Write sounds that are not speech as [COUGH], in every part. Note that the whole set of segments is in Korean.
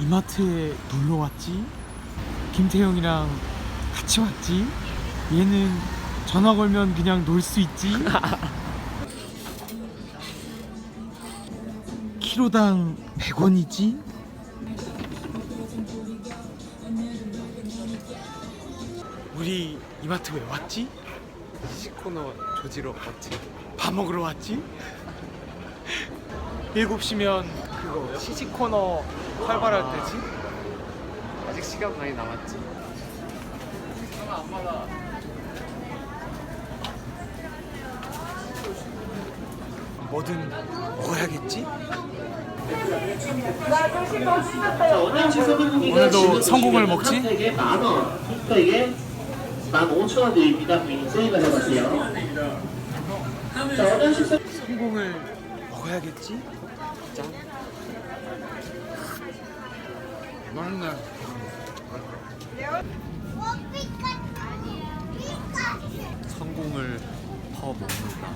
이마트에 놀러 왔지? 김태형이랑 같이 왔지? 얘는 전화 걸면 그냥 놀 수 있지? [LAUGHS] 키로당 100원이지? 우리 이마트 왜 왔지? 시코너 조지러 갔지. 밥 먹으러 왔지? [LAUGHS] 7시면 그거 시시코너 활발할 때지. 아직 시간 많이 남았지. 뭐든 먹어야겠지? 오늘도 성공을 먹지? 만 원 힙하게 15,000원 드립니다. 미니 세이브 해봤어요. 자, 원하는 식사 성공을 먹어야겠지? 짠. 맛있네 성공을 더 먹는다.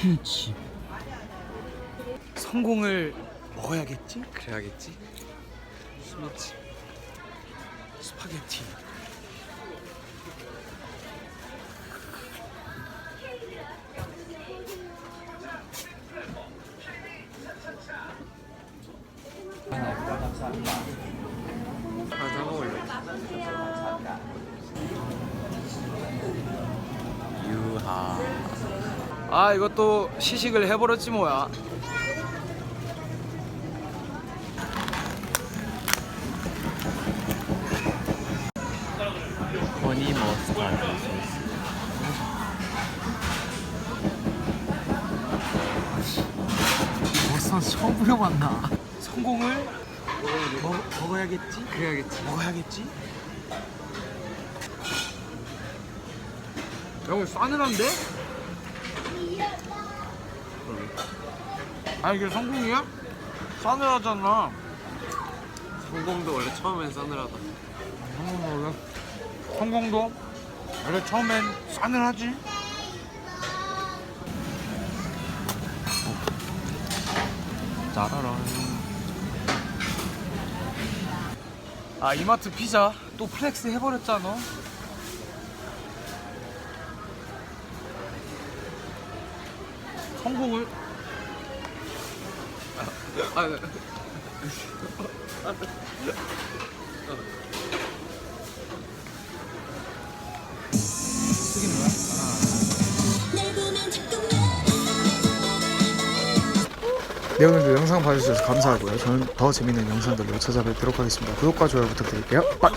흠집 성공을 먹어야겠지? 그래야겠지. 스미치. 스파게티 아 이것도 시식을 해버렸지 뭐야 허니 머스타드 소스. 벌써 처음 부려봤나 성공을 먹, 먹어야 겠지? 그래야겠지. 먹어야겠지? 야 이거 싸늘한데? 아 이게 성공이야? 싸늘하잖아 성공도 원래 처음엔 싸늘하다. 성공도 원래 성공도 원래 처음엔 싸늘하지 짜라란. 아 이마트 피자 또 플렉스 해버렸잖아 성공을 아, 네. 네 오늘도 영상 봐주셔서 감사하고요. 저는 더 재밌는 영상들로 찾아뵙도록 하겠습니다. 구독과 좋아요 부탁드릴게요. 빡